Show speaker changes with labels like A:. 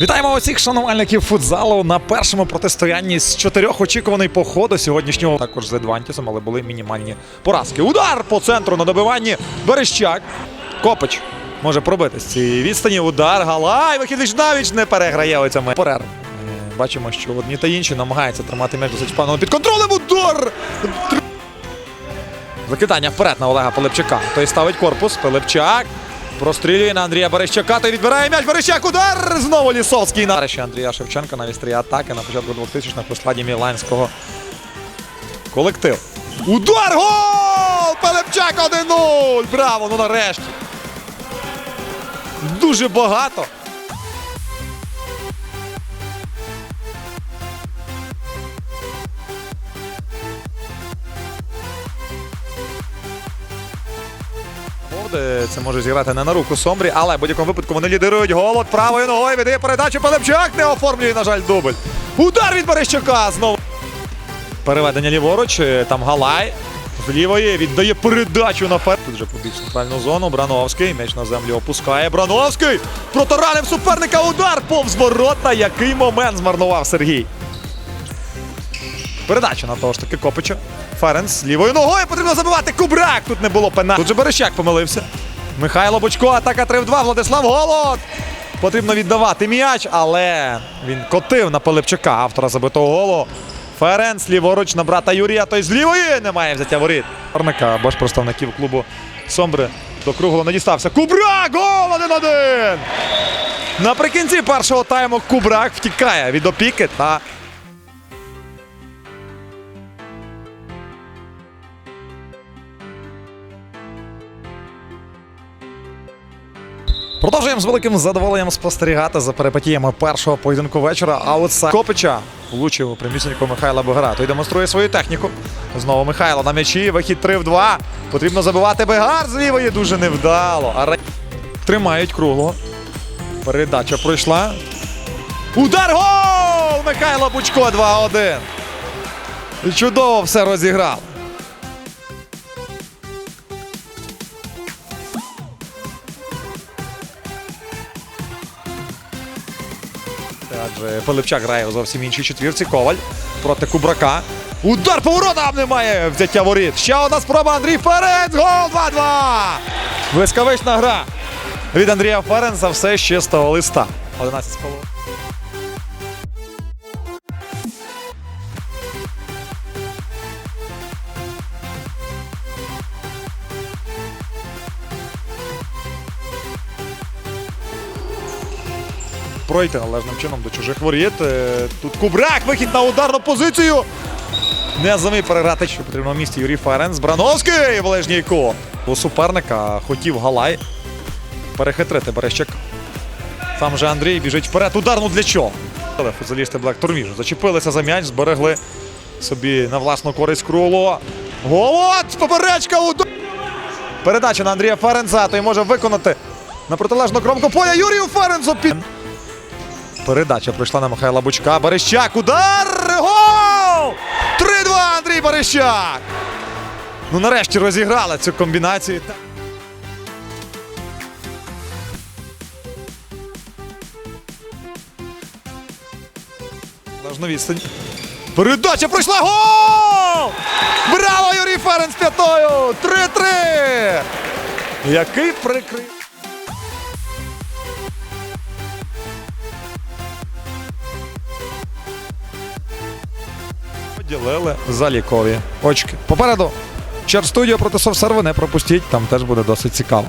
A: Вітаємо усіх шанувальників футзалу на першому протистоянні з чотирьох очікуваний по ходу сьогоднішнього. Також з Едвантісом, але були мінімальні поразки. Удар по центру на добиванні. Берещак. Копич може пробити з цієї відстані. Удар. Галай. Вихід віч навіч не переграє оцями. Перерв. Е, Бачимо, що одні та інші намагаються тримати м'яч досить впевнено під контролем. Удар! Закидання вперед на Олега Пилипчака. Той ставить корпус. Пилипчак. Прострілює на Андрія Берещака. та відбирає м'яч. Берещак. Удар! Знову Лісовський. На Андрія Шевченка на вістрі атаки на початку 2000-х у складі міланського Колектив. Удар! Гол! Пелепчак 1-0! Браво! Ну нарешті. Дуже багато. Це може зіграти не на руку Сомбрі, але в будь-якому випадку вони лідирують голод правою ногою. Віддає передачу Пилипчак не оформлює, на жаль, дубль. Удар від Берещака знову. Переведення ліворуч. е, Там Галай. З лівої віддає передачу на фер. Тут вже побіг центральну зону. Брановський. М'яч на землю опускає. Брановський. Протаранив суперника. Удар повз ворота. Який момент змарнував Сергій. Передача на того ж таки Копича. Ференс лівою ногою потрібно забивати. Кубрак. Тут не було пена. Тут же Берещак помилився. Михайло Бочко, атака 3 в 2. Владислав Голод. Потрібно віддавати м'яч, але він котив на Пилипчака, автора забитого голу. Ференс ліворуч на брата Юрія. Той з лівої немає взяття воріт. Парника, бач представників клубу Сомбри до круглого не дістався. Кубрак! Гол 1-1! Наприкінці першого тайму Кубрак втікає від опіки та Продовжуємо з великим задоволенням спостерігати за перипетіями першого поєдинку вечора. Аутса Копича влучив у примісненьку Михайла Бегара. Той демонструє свою техніку. Знову Михайло на м'ячі. Вихід 3 в 2. Потрібно забивати Бегар з лівої дуже невдало. А тримають круглого. Передача пройшла. Удар гол! Михайло Бучко 2-1. Чудово все розіграв. Адже Пилипчак грає у зовсім іншій четвірці. Коваль проти Кубрака. Удар по воротам немає взяття воріт. Ще одна спроба Андрій Ференц. Гол 2-2. Блискавична гра від Андрія Ференца все ще з того листа. 11 з половиною. Пройти належним чином до чужих воріт. Е, Тут Кубрак, вихід на ударну позицію. Не зумів переграти, що потрібно в місті Юрій Ференц. Брановський в ближній кут. У суперника хотів Галай перехитрити Берещак. Там же Андрій біжить вперед. Удар, ну для чого? Але футболісти Блек Турміжу зачепилися за м'яч, зберегли собі на власну користь Круло. Голод! Поперечка! Удар! Передача на Андрія Ференца. Той може виконати на протилежну кромку поля Юрію Ференцу. Передача пройшла на Михайла Бучка. Берещак. Удар! Гол! 3-2 Андрій Берещак. Ну нарешті розіграли цю комбінацію. Належну відстань. Передача пройшла. Гол! Браво, Юрій Ференц п'ятою! 3-3! Який прикрий. Поділили залікові очки. Попереду Черстудіо проти Совсерви не пропустіть, там теж буде досить цікаво.